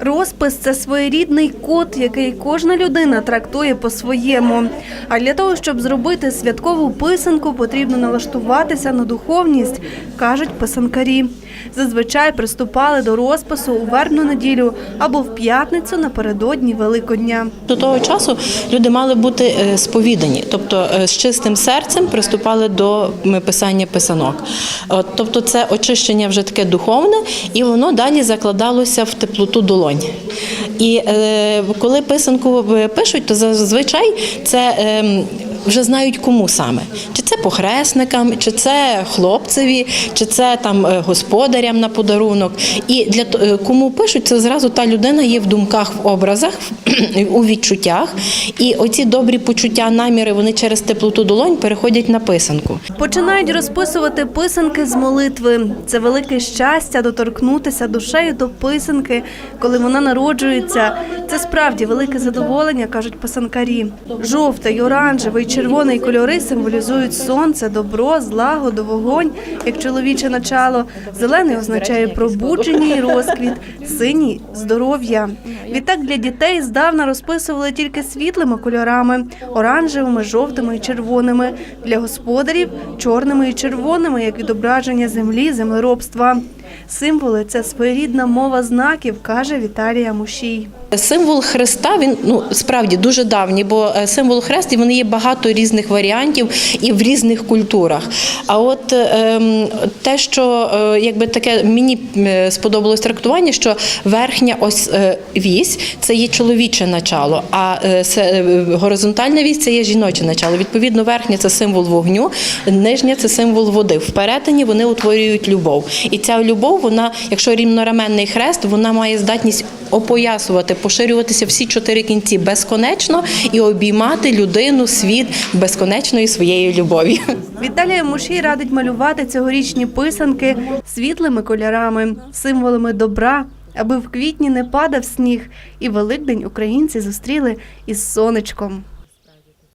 Розпис це своєрідний код, який кожна людина трактує по-своєму. А для того, щоб зробити святкову писанку, потрібно налаштуватися на духовність, кажуть писанкарі. Зазвичай приступали до розпису у вербну неділю або в п'ятницю напередодні Великодня. До того часу люди мали бути е, сповідані, тобто е, з чистим серцем приступали до писання писанок. Тобто це очищення вже таке духовне, і воно далі закладалося в теплоту долонь. І е, коли писанку е, пишуть, то зазвичай це. ем, вже знають кому саме, чи це похресникам, чи це хлопцеві, чи це там е, господарям на подарунок. І для е, кому пишуть, це зразу та людина є в думках, в образах, у відчуттях. І оці добрі почуття, наміри, вони через теплоту долонь переходять на писанку. Починають розписувати писанки з молитви. Це велике щастя доторкнутися душею до писанки, коли вона народжується. Це справді велике задоволення, кажуть писанкарі. Жовтий, оранжевий, червоний кольори символізують сонце, добро, злагоду, вогонь, як чоловіче начало. Зелений означає пробудження і розквіт, синій здоров'я. Відтак для дітей здавна розписували тільки світлими кольорами оранжевими, жовтими і червоними. Для господарів чорними і червоними, як відображення землі, землеробства. Символи це своєрідна мова знаків, каже Віталія Мушій. Символ Христа він ну справді дуже давній, бо е, символ хрест і вони є багато різних варіантів і в різних культурах. А от ем, те, що е, якби таке мені е, сподобалось трактування, що верхня ось вісь це є чоловіче начало, а горизонтальна вісь це є жіноче начало. Відповідно, верхня це символ вогню, нижня це символ води. В перетині вони утворюють любов. І ця любов, вона, якщо рівнораменний хрест, вона має здатність опоясувати, поширюватися всі чотири кінці безконечно і обіймати людину, світ безконечної своєї любові. Віталія Мушій радить малювати цьогорічні писанки світлими кольорами, символами добра, аби в квітні не падав сніг, і Великдень українці зустріли із сонечком.